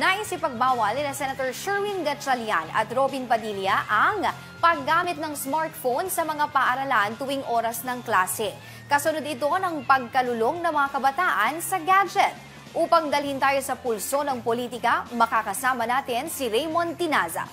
Naisipagbawal ni na Senator Sherwin Gatchalian at Robin Padilla ang paggamit ng smartphone sa mga paaralan tuwing oras ng klase. Kasunod ito ng pagkalulong ng mga kabataan sa gadget. Upang dalhin tayo sa pulso ng politika, makakasama natin si Raymond Tinaza.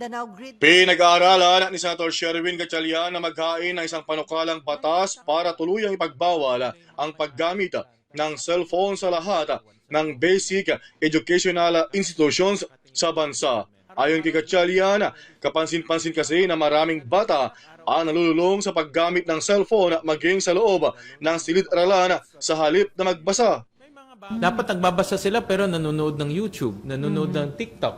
Danao Grid Pinag-aaralan ni Senator Sherwin Gatchalian na maghain ng isang panukalang batas para tuluyang ipagbawal ang paggamit ng cellphone sa lahat ng basic educational institutions sa bansa. Ayon kay Gatchalian, kapansin-pansin kasi na maraming bata ang nalululong sa paggamit ng cellphone maging sa loob ng silid-aralan sa halip na magbasa. Dapat nagbabasa sila pero nanonood ng YouTube, nanonood ng TikTok.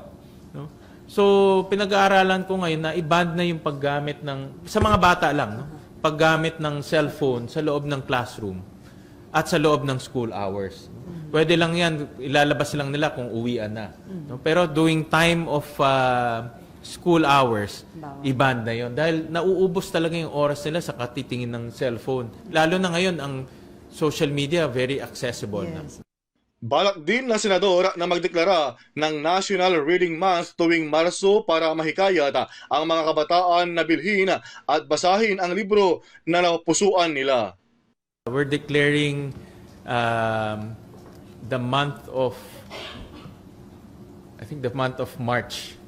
No? So, pinag-aaralan ko ngayon na i-ban na yung paggamit ng, sa mga bata lang, no? paggamit ng cellphone sa loob ng classroom at sa loob ng school hours. Pwede lang yan, ilalabas lang nila kung uwian na. No? Pero during time of uh, school hours, i-ban na yon Dahil nauubos talaga yung oras nila sa katitingin ng cellphone. Lalo na ngayon, ang social media very accessible na. Yes. Balak din ng senador na magdeklara ng National Reading Month tuwing Marso para mahikayat ang mga kabataan na bilhin at basahin ang libro na napusuan nila. We're declaring um, the month of, I think the month of March,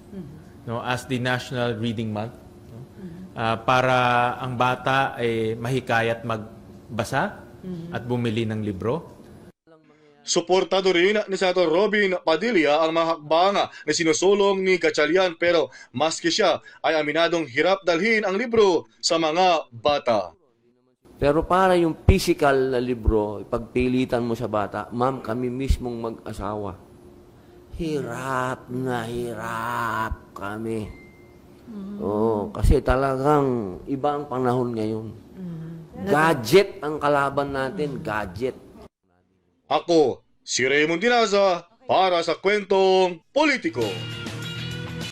no, as the National Reading Month, no? Ah, para ang bata ay mahikayat magbasa at bumili ng libro. Suportado rin ni Senator Robin Padilla ang mga hakbang na sinusulong ni Gatchalian pero maski siya ay aminadong hirap dalhin ang libro sa mga bata. Pero para yung physical na libro, pagpilitan mo sa bata, ma'am, kami mismong mag-asawa. Hirap na hirap kami. Oo, kasi talagang iba ang panahon ngayon. Gadget ang kalaban natin, gadget. Ako, si Raymond Dinaza para sa kwentong politiko.